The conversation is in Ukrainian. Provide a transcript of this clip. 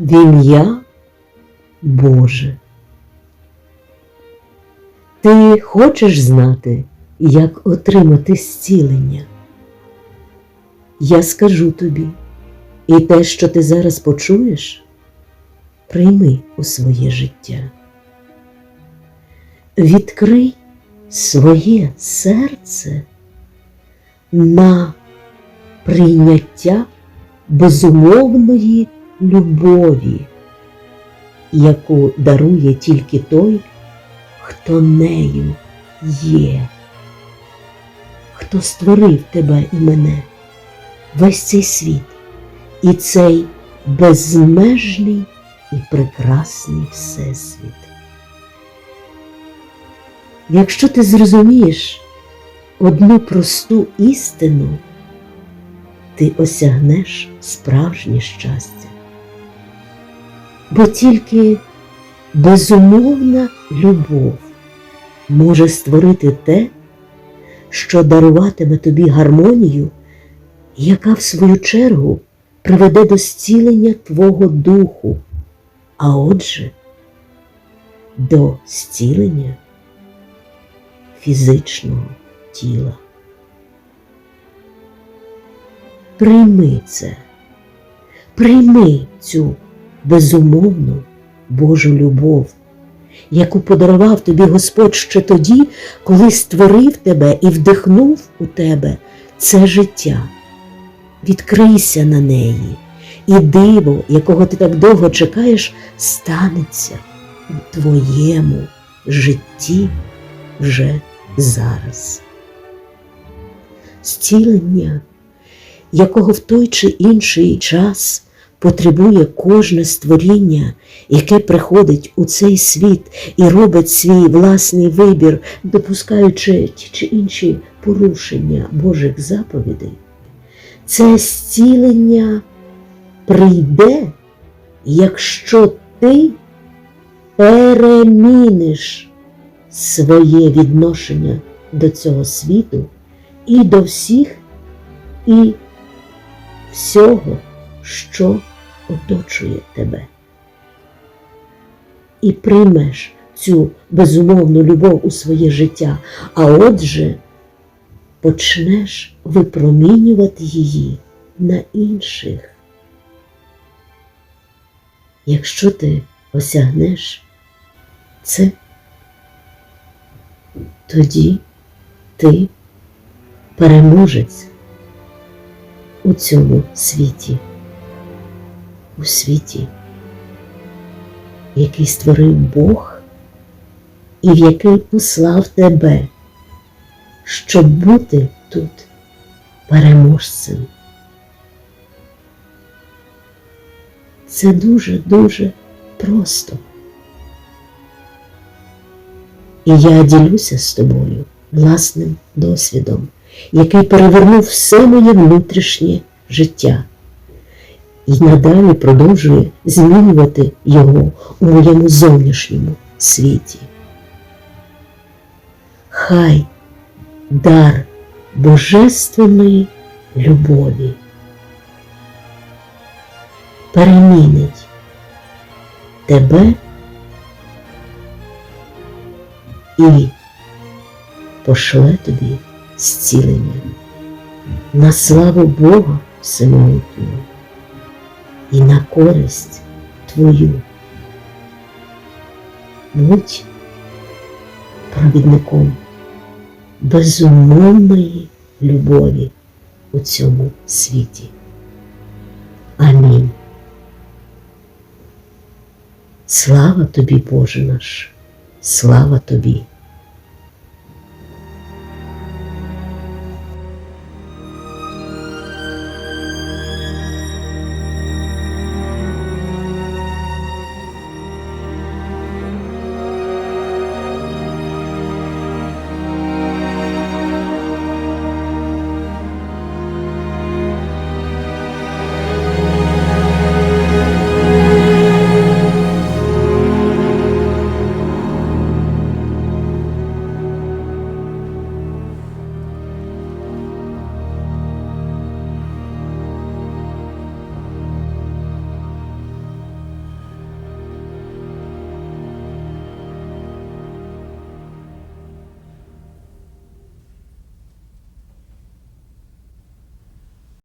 в ім'я Боже. Ти хочеш знати, як отримати зцілення? Я скажу тобі, і те, що ти зараз почуєш, прийми у своє життя. Відкрий своє серце на прийняття безумовної любові, яку дарує тільки той, хто нею є, хто створив тебе і мене, весь цей світ і цей безмежний і прекрасний всесвіт. Якщо ти зрозумієш одну просту істину, ти осягнеш справжнє щастя. Бо тільки безумовна любов може створити те, що даруватиме тобі гармонію, яка в свою чергу приведе до зцілення твого духу, а отже, до зцілення фізичного тіла. Прийми це, прийми цю безумовну Божу любов, яку подарував тобі Господь ще тоді, коли створив тебе і вдихнув у тебе це життя. Відкрийся на неї, і диво, якого ти так довго чекаєш, станеться у твоєму житті вже зараз. Зцілення, якого в той чи інший час потребує кожне створіння, яке приходить у цей світ і робить свій власний вибір, допускаючи ті чи інші порушення Божих заповідей, це зцілення прийде, якщо ти переміниш своє відношення до цього світу і до всіх, і всього, що оточує тебе. І приймеш цю безумовну любов у своє життя, а отже, почнеш випромінювати її на інших. Якщо ти осягнеш це, тоді ти переможець у цьому світі, у світі, який створив Бог і в який послав тебе, щоб бути тут переможцем. Це дуже-дуже просто. І я ділюся з тобою власним досвідом, який перевернув все моє внутрішнє життя і надалі продовжує змінювати його у моєму зовнішньому світі. Хай дар божественної любові перемінить тебе і пошле тобі зцілення на славу Бога Всемогутнього і на користь твою. Будь провідником безумовної любові у цьому світі. Амінь. Слава тобі, Боже наш, слава тобі.